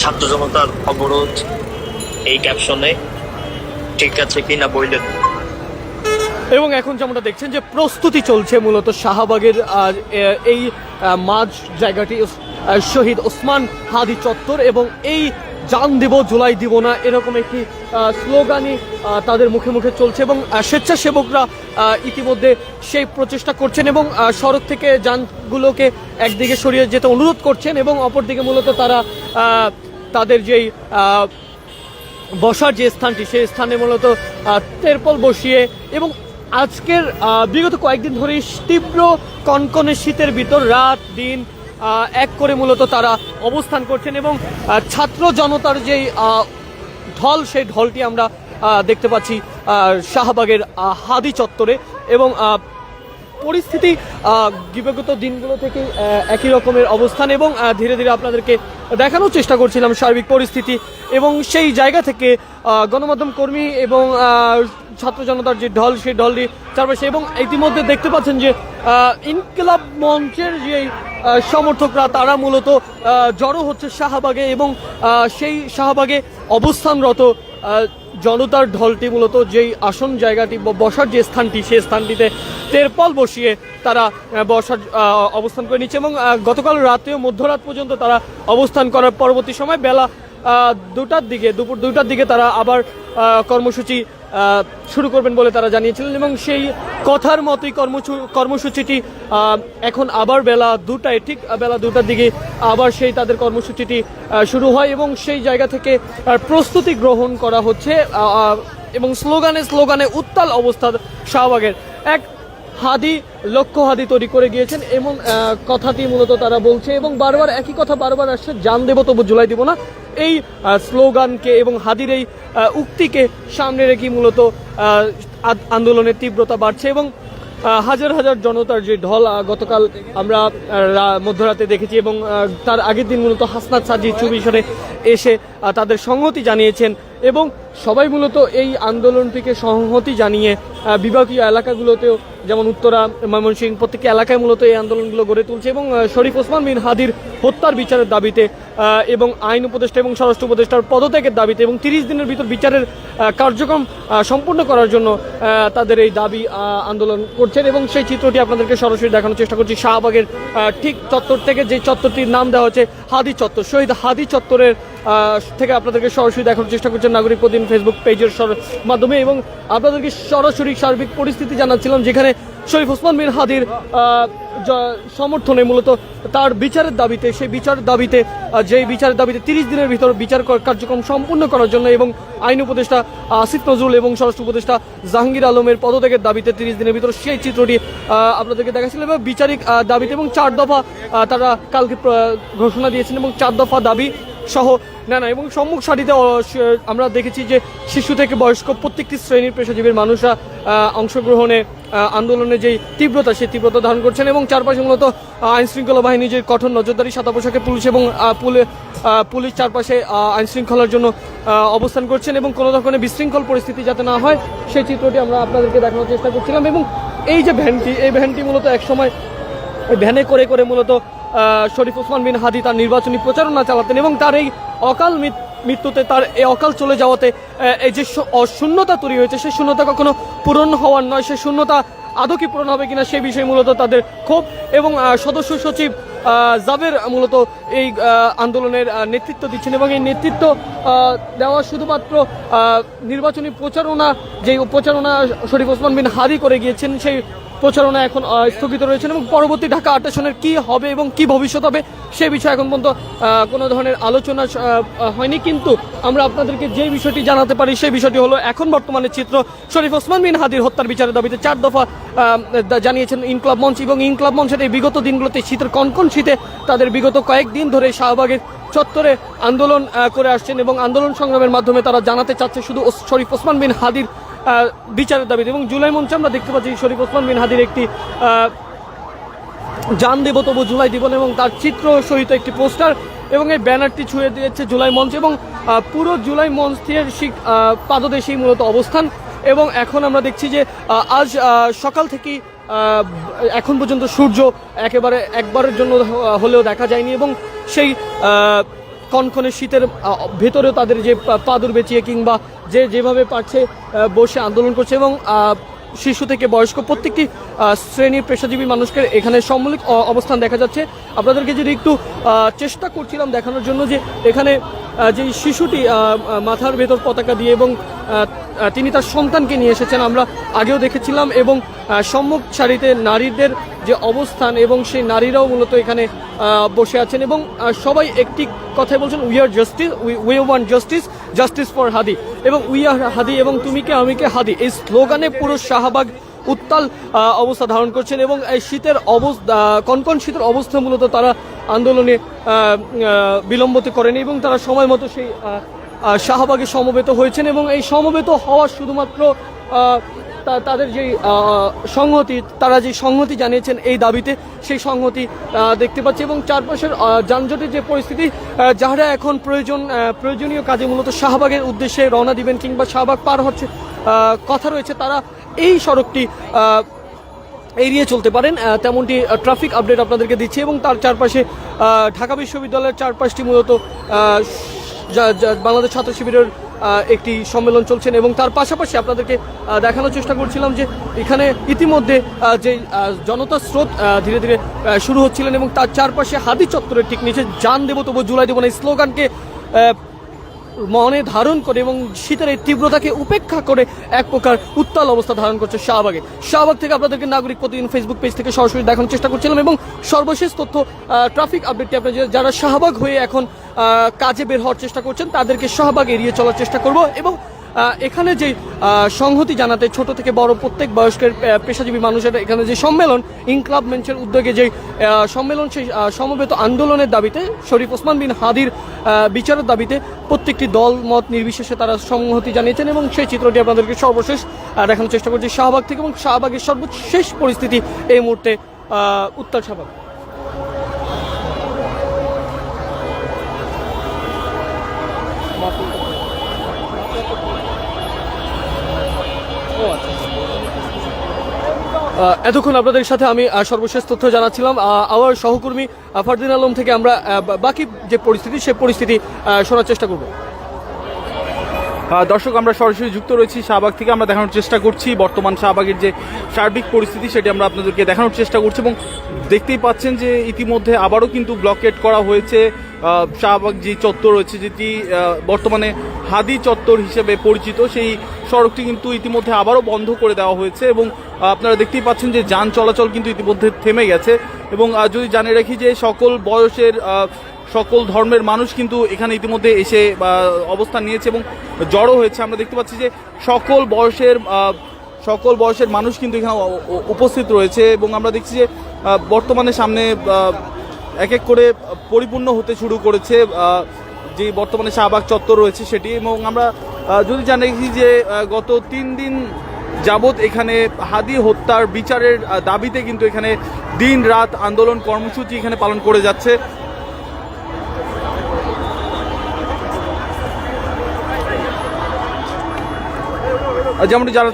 ছাত্র জনতার অবরোধ এই ক্যাপশনে ঠিক আছে কিনা বইলেন। এবং এখন যেমনটা দেখছেন যে প্রস্তুতি চলছে মূলত শাহবাগের এই মাঝ জায়গাটি শহীদ ওসমান হাদি চত্বর এবং এই জান দিব, জুলাই দিব না এরকম একটি স্লোগানই তাদের মুখে মুখে চলছে এবং স্বেচ্ছাসেবকরা ইতিমধ্যে সেই প্রচেষ্টা করছেন এবং সড়ক থেকে যানগুলোকে একদিকে সরিয়ে যেতে অনুরোধ করছেন এবং অপরদিকে মূলত তারা তাদের যেই বসার যে স্থানটি, সেই স্থানে মূলত তেরপল বসিয়ে এবং আজকের বিগত কয়েকদিন ধরে তীব্র কনকনে শীতের ভিতর রাত, দিন এক করে মূলত তারা অবস্থান করছেন এবং ছাত্র জনতার যেই ঢল, সেই ঢলটি আমরা দেখতে পাচ্ছি শাহবাগের হাদি চত্বরে এবং পরিস্থিতি বিগত দিনগুলো থেকে একই রকমের অবস্থান এবং ধীরে ধীরে আপনাদেরকে দেখানোর চেষ্টা করছিলাম সার্বিক পরিস্থিতি এবং সেই জায়গা থেকে গণমাধ্যম কর্মী এবং ছাত্র জনতার যে ঢল, সেই ঢলটি চারপাশে এবং ইতিমধ্যে দেখতে পাচ্ছেন যে ইনকিলাব মঞ্চের যে সমর্থকরা, তারা মূলত জড়ো হচ্ছে শাহবাগে এবং সেই শাহবাগে অবস্থানরত জনতার ঢলটি মূলত যেই আসন জায়গাটি বসার যে স্থানটি, সেই স্থানটিতে তেরপল বসিয়ে তারা বসার অবস্থান করে নিচ্ছে এবং গতকাল রাতেও মধ্যরাত পর্যন্ত তারা অবস্থান করার পরবর্তী সময় বেলা দুটার দিকে, দুপুর দুটার দিকে তারা আবার কর্মসূচি শুরু করবেন বলে তারা জানিয়েছিলেন এবং সেই কথার মতোই কর্মসূ- কর্মসূচিটি এখন আবার বেলা দুটায়, ঠিক বেলা দুটার দিকে আবার সেই তাদের কর্মসূচিটি শুরু হয় এবং সেই জায়গা থেকে প্রস্তুতি গ্রহণ করা হচ্ছে এবং স্লোগানে স্লোগানে উত্তাল অবস্থা শাহবাগের। এক হাদি, লক্ষ্য হাদি তৈরি করে গিয়েছেন এবং কথাটি মূলত তারা বলছে এবং বারবার একই কথা বারবার আসছে জান দেব তবু জুলাই দিব না। এই স্লোগানকে এবং হাদির এই উক্তিকে সামনে রেখে মূলত আন্দোলনের তীব্রতা বাড়ছে এবং হাজার হাজার জনতার যে ঢল গতকাল আমরা মধ্যরাতে দেখেছি এবং তার আগের দিন মূলত হাসনাত সাজি চুবিশনে এসে তাদের সংহতি জানিয়েছেন এবং সবাই মূলত এই আন্দোলনটিকে সংহতি জানিয়ে বিভাগীয় এলাকাগুলোতেও যেমন উত্তরা, ময়মনসিংহ, প্রত্যেকটি এলাকায় মূলত এই আন্দোলনগুলো গড়ে তুলছে এবং শরীফ ওসমান বিন হাদির হত্যার বিচারের দাবিতে এবং আইন উপদেষ্টা এবং স্বরাষ্ট্র উপদেষ্টার পদত্যাগের দাবিতে এবং তিরিশ দিনের ভিতর বিচারের কার্যক্রম সম্পূর্ণ করার জন্য তাদের এই দাবি আন্দোলন করছেন এবং সেই চিত্রটি আপনাদেরকে সরাসরি দেখানোর চেষ্টা করছি। শাহবাগের ঠিক চত্বর থেকে যে চত্বরটির নাম দেওয়া হচ্ছে হাদি চত্বর, শহীদ হাদি চত্বরের থেকে আপনাদেরকে সরাসরি দেখানোর চেষ্টা করছেন নাগরিক প্রতিদিন ফেসবুক পেজের মাধ্যমে এবং আপনাদেরকে সরাসরি সার্বিক পরিস্থিতি জানাচ্ছিলাম, যেখানে শরীফ ওসমান বিন হাদির সমর্থনে মূলত তার বিচারের দাবিতে, সেই বিচারের দাবিতে যেই বিচারের দাবিতে তিরিশ দিনের ভিতর বিচার কার্যক্রম সম্পূর্ণ করার জন্য এবং আইন উপদেষ্টা আসিফ নজরুল এবং স্বরাষ্ট্র উপদেষ্টা জাহাঙ্গীর আলমের পদত্যাগের দাবিতে তিরিশ দিনের ভিতর সেই চিত্রটি আপনাদেরকে দেখাচ্ছিল এবং বিচারিক দাবিতে এবং চার দফা তারা কালকে ঘোষণা দিয়েছেন এবং চার দফা দাবি সহ, না না, এবং সম্মুখ সারিতে আমরা দেখেছি যে শিশু থেকে বয়স্ক প্রত্যেকটি শ্রেণির পেশাজীবীর মানুষরা অংশগ্রহণে আন্দোলনে যেই তীব্রতা, সেই তীব্রতা ধারণ করছেন এবং চারপাশে মূলত আইন শৃঙ্খলা বাহিনী যে কঠোর নজরদারি, সাদা পোশাকে পুলিশ এবং পুলে- পুলিশ চারপাশে আইন শৃঙ্খলার জন্য অবস্থান করছেন এবং কোনো ধরনের বিশৃঙ্খল পরিস্থিতি যাতে না হয়, সেই চিত্রটি আমরা আপনাদেরকে দেখানোর চেষ্টা করছিলাম এবং এই যে ভ্যানটি, এই ভ্যানটি মূলত একসময়, ভ্যানে করে করে মূলত শরীফ ওসমান বিন হাদি তার নির্বাচনী প্রচারণা চালাতেন এবং তার এই অকাল মৃত্যুতে তার এই অকাল চলে যাওয়াতে এই যে শূন্যতা তৈরি হয়েছে, সেই শূন্যতা কখনো পূরণ হওয়ার নয়, সেই শূন্যতা আদৌ কি পূরণ হবে কিনা সেই বিষয়ে মূলত তাদের ক্ষোভ এবং সদস্য সচিব জাবের মূলত এই আন্দোলনের নেতৃত্ব দিচ্ছেন এবং এই নেতৃত্ব দেওয়া শুধুমাত্র নির্বাচনী প্রচারণা যে প্রচারণা শরীফ ওসমান বিন হাদি করে গিয়েছেন, সেই প্রচারণা এখন স্থগিত রয়েছেন এবং পরবর্তী ঢাকা আট আসনের কি হবে এবং কি ভবিষ্যৎ হবে সে বিষয়ে এখন পর্যন্ত কোনো ধরনের আলোচনা হয়নি। কিন্তু আমরা আপনাদেরকে যে বিষয়টি জানাতে পারি সেই বিষয়টি হলো এখন বর্তমানে চিত্র শরীফ ওসমান বিন হাদির হত্যার বিচারের দাবিতে চার দফা জানিয়েছেন ইনকলাব মঞ্চ এবং ইনকলাব মঞ্চের এই বিগত দিনগুলোতে শীতের কনকন শীতে তাদের বিগত কয়েকদিন ধরে শাহবাগের চত্বরে আন্দোলন করে আসছেন এবং আন্দোলন সংগ্রামের মাধ্যমে তারা জানাতে চাচ্ছে শুধু শরীফ ওসমান বিন হাদির বিচারের দাবিতে। এবং জুলাই মঞ্চে আমরা দেখতে পাচ্ছি শরীফ ওসমান বিন হাদির একটি জান দেব তবু জুলাই দিব এবং তার চিত্র সহিত একটি পোস্টার এবং এই ব্যানারটি ছুঁয়ে দিয়েছে জুলাই মঞ্চ এবং পুরো জুলাই মঞ্চের পাদদেশেই মূলত অবস্থান। এবং এখন আমরা দেখছি যে আজ সকাল আহ, এখন পর্যন্ত সূর্য একেবারে একবারের জন্য হলেও দেখা যায়নি এবং সেই কনকনে শীতের ভেতরেও তাদের যে পাদুর বেচিয়ে কিংবা যে যেভাবে পারছে বসে আন্দোলন করছে এবং শিশু থেকে বয়স্ক প্রত্যেকটি শ্রেণির পেশাজীবী মানুষকে এখানে সম্মিলিত অবস্থান দেখা যাচ্ছে। আপনাদেরকে যদি একটু চেষ্টা করছিলাম দেখানোর জন্য যে এখানে যে শিশুটি মাথার ভেতর পতাকা দিয়ে এবং তিনি তার সন্তানকে নিয়ে এসেছেন, আমরা আগেও দেখেছিলাম এবং সম্মুখ সারিতে নারীদের যে অবস্থান এবং সেই নারীরাও মূলত এখানে বসে আছেন এবং সবাই একটি কথাই বলছেন we are justice we want justice justice for Hadi এবং উই আর হাদি এবং তুমি কে, আমি কে হাদি এই স্লোগানে পুরো শাহবাগ উত্তাল অবস্থা ধারণ করছেন এবং এই শীতের অবস্থা কনকন শীতের অবস্থা মূলত তারা আন্দোলনে বিলম্বতে করেনি এবং তারা সময় মতো সেই শাহবাগে সমবেত হয়েছেন এবং এই সমবেত হওয়া শুধুমাত্র তাদের যে সংহতি, তারা যে সংহতি জানিয়েছেন এই দাবিতে, সেই সংহতি দেখতে পাচ্ছি এবং চারপাশের যানজটের যে পরিস্থিতি যারা এখন প্রয়োজন প্রয়োজনীয় কাজে মূলত শাহবাগের উদ্দেশ্যে রওনা দিবেন কিংবা শাহবাগ পার হচ্ছে কথা রয়েছে, তারা এই সড়কটি এড়িয়ে চলতে পারেন তেমনটি ট্রাফিক আপডেট আপনাদেরকে দিচ্ছি এবং তার চারপাশে ঢাকা বিশ্ববিদ্যালয়ের চারপাশটি মূলত বাংলাদেশ ছাত্র শিবিরের একটি সম্মেলন চলছেন এবং তার পাশাপাশি আপনাদেরকে দেখানোর চেষ্টা করছিলাম যে এখানে ইতিমধ্যে যে জনতা স্রোত ধীরে ধীরে শুরু হচ্ছিলেন এবং তার চারপাশে হাদি চত্বরের ঠিক নিচে, যান দেব তবু জুলাই দেব না। এই স্লোগানকে মনে ধারণ করে এবং শীতের এই তীব্রতাকে উপেক্ষা করে এক প্রকার উত্তাল অবস্থা ধারণ করছে শাহবাগে। শাহবাগ থেকে আপনাদেরকে নাগরিক প্রতিদিন ফেসবুক পেজ থেকে সরাসরি দেখানোর চেষ্টা করছিলাম এবং সর্বশেষ তথ্য ট্রাফিক আপডেটটি আপনার যারা শাহবাগ হয়ে এখন কাজে বের হওয়ার চেষ্টা করছেন, তাদেরকে শাহবাগ এড়িয়ে চলার চেষ্টা করব এবং এখানে যে সংহতি জানাতে ছোট থেকে বড় প্রত্যেক বয়স্কের পেশাজীবী মানুষের এখানে যে সম্মেলন, ইনক্লাব মেঞ্চের উদ্যোগে যে সম্মেলন সেই সমবেত আন্দোলনের দাবিতে, শরীফ ওসমান বিন হাদির বিচারের দাবিতে প্রত্যেকটি দল, মত নির্বিশেষে তারা সংহতি জানিয়েছেন এবং সেই চিত্রটি আপনাদেরকে সর্বশেষ দেখানোর চেষ্টা করছি শাহবাগ থেকে এবং শাহবাগের সর্বশেষ পরিস্থিতি এই মুহূর্তে উত্তর শাহবাগ। এতক্ষণ আপনাদের সাথে আমি সর্বশেষ তথ্য জানাচ্ছিলাম। আমার সহকর্মী ফারদিন আলম থেকে আমরা বাকি যে পরিস্থিতি, সে পরিস্থিতি শোনার চেষ্টা করব। দর্শক, আমরা সরাসরি যুক্ত রয়েছি শাহবাগ থেকে। আমরা দেখানোর চেষ্টা করছি বর্তমান শাহবাগের যে সার্বিক পরিস্থিতি, সেটি আমরা আপনাদেরকে দেখানোর চেষ্টা করছি এবং দেখতেই পাচ্ছেন যে ইতিমধ্যে আবারও কিন্তু ব্লকেট করা হয়েছে। শাহবাগ যে চত্বর রয়েছে, যেটি বর্তমানে হাদি চত্বর হিসেবে পরিচিত, সেই সড়কটি কিন্তু ইতিমধ্যে আবারও বন্ধ করে দেওয়া হয়েছে এবং আপনারা দেখতেই পাচ্ছেন যে যান চলাচল কিন্তু ইতিমধ্যে থেমে গেছে এবং যদি জানিয়ে রাখি যে সকল বয়সের সকল ধর্মের মানুষ কিন্তু এখানে ইতিমধ্যে এসে অবস্থান নিয়েছে এবং জড়ো হয়েছে। আমরা দেখতে পাচ্ছি যে সকল বয়সের সকল বয়সের মানুষ কিন্তু এখানে উপস্থিত রয়েছে এবং আমরা দেখছি যে বর্তমানে সামনে এক এক করে পরিপূর্ণ হতে শুরু করেছে যে বর্তমানে শাহবাগ চত্বর রয়েছে সেটি এবং আমরা যদি জানি যে গত তিন দিন যাবৎ এখানে হাদি হত্যার বিচারের দাবিতে কিন্তু এখানে দিন রাত আন্দোলন কর্মসূচি এখানে পালন করে যাচ্ছে। যেমনটি যারা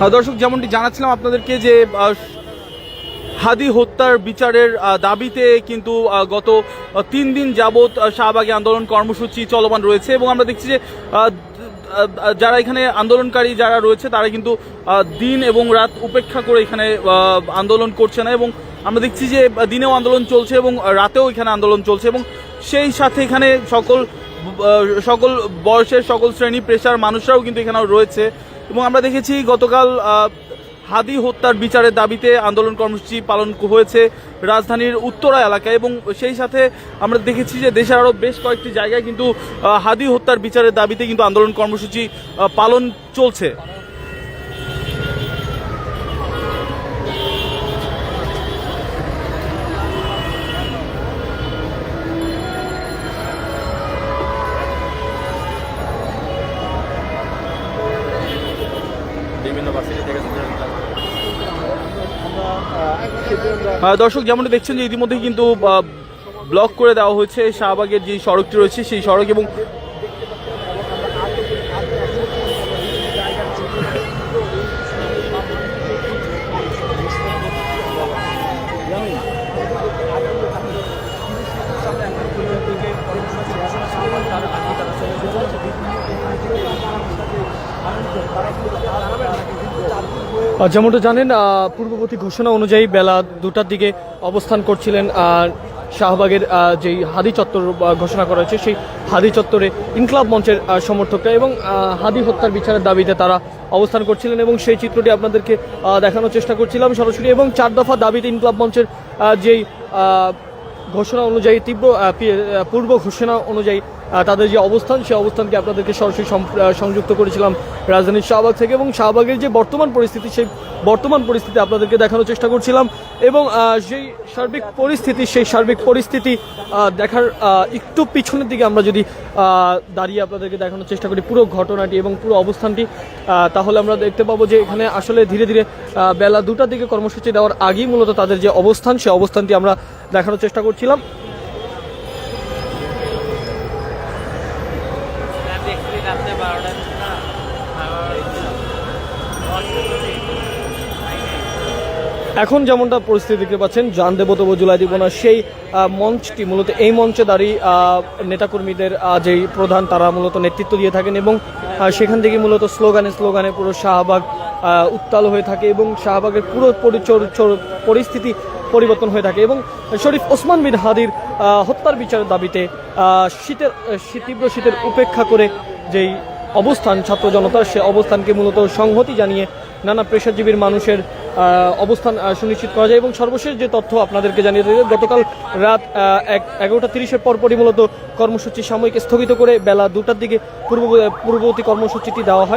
যা- দর্শক, যেমনটি জানাচ্ছিলাম আপনাদেরকে যে হাদি হত্যার বিচারের দাবিতে কিন্তু গত তিন দিন যাবৎ শাহবাগে আন্দোলন কর্মসূচি চলমান রয়েছে এবং আমরা দেখছি যে যারা এখানে আন্দোলনকারী যারা রয়েছে, তারা কিন্তু দিন এবং রাত উপেক্ষা করে এখানে আন্দোলন করছে না এবং আমরা দেখছি যে দিনেও আন্দোলন চলছে এবং রাতেও এখানে আন্দোলন চলছে এবং সেই সাথে এখানে সকল সকল বয়সের সকল শ্রেণি, পেশার মানুষরাও কিন্তু এখানে রয়েছে এবং আমরা দেখেছি গতকাল হাদি হত্যার বিচারের দাবিতে আন্দোলন কর্মসূচি পালন হয়েছে রাজধানীর উত্তরা এলাকায় এবং সেই সাথে আমরা দেখেছি যে দেশের আরও বেশ কয়েকটি জায়গায় কিন্তু হাদি হত্যার বিচারের দাবিতে কিন্তু আন্দোলন কর্মসূচি পালন চলছে। বিভিন্ন থেকে দর্শক, যেমনটা দেখছেন যে ইতিমধ্যে কিন্তু ব্লক করে দেওয়া হয়েছে শাহবাগের যে সড়কটি রয়েছে, সেই সড়ক এবং যেমনটা জানেন পূর্ববর্তী ঘোষণা অনুযায়ী বেলা দুটার দিকে অবস্থান করছিলেন শাহবাগের যেই হাদি চত্বর ঘোষণা করা হয়েছে, সেই হাদি চত্বরে ইনকলাব মঞ্চের সমর্থকরা এবং হাদি হত্যার বিচারের দাবিতে তারা অবস্থান করছিলেন এবং সেই চিত্রটি আপনাদেরকে দেখানোর চেষ্টা করছিলাম সরাসরি এবং চার দফা দাবিতে ইনকলাব মঞ্চের যেই ঘোষণা অনুযায়ী তীব্র পূর্ব ঘোষণা অনুযায়ী তাদের যে অবস্থান, সেই অবস্থানকে আপনাদেরকে সরাসরি সংযুক্ত করেছিলাম রাজধানীর শাহবাগ থেকে এবং শাহবাগের যে বর্তমান পরিস্থিতি, সেই বর্তমান পরিস্থিতি আপনাদেরকে দেখানোর চেষ্টা করছিলাম এবং সেই সার্বিক পরিস্থিতি, সেই সার্বিক পরিস্থিতি দেখার একটু পিছনের দিকে আমরা যদি দাঁড়িয়ে আপনাদেরকে দেখানোর চেষ্টা করি পুরো ঘটনাটি এবং পুরো অবস্থানটি তাহলে আমরা দেখতে পাবো যে এখানে আসলে ধীরে ধীরে বেলা দুটার দিকে কর্মসূচি দেওয়ার আগেই মূলত তাদের যে অবস্থান, সেই অবস্থানটি আমরা দেখানোর চেষ্টা করছিলাম। এখন যেমনটা পরিস্থিতি দেখতে পাচ্ছেন, জান দেব তবু জুলাই দিব না, সেই মঞ্চটি মূলত এই মঞ্চে দাঁড়িয়ে নেতাকর্মীদের যেই প্রধান তারা মূলত নেতৃত্ব দিয়ে থাকেন এবং সেখান থেকে মূলত স্লোগানে স্লোগানে পুরো শাহবাগ উত্তাল হয়ে থাকে এবং শাহবাগের পুরো পরিস্থিতি পরিবর্তন হয়ে থাকে এবং শরীফ ওসমান বিন হাদির হত্যার বিচারের দাবিতে শীতের তীব্র শীতের উপেক্ষা করে যেই অবস্থান ছাত্র জনতার, সে অবস্থানকে মূলত সংহতি জানিয়ে নানা পেশাজীবীর মানুষের অবস্থান সুনিশ্চিত করা যায়। এবং সর্বশেষ যে তথ্য আপনাদেরকে জানিয়ে দিতে গতকাল রাত এক এগারোটা তিরিশের পরপরই মূলত কর্মসূচি সাময়িক স্থগিত করে বেলা দুটার দিকে পূর্ব পূর্ববর্তী কর্মসূচিটি দেওয়া হয়।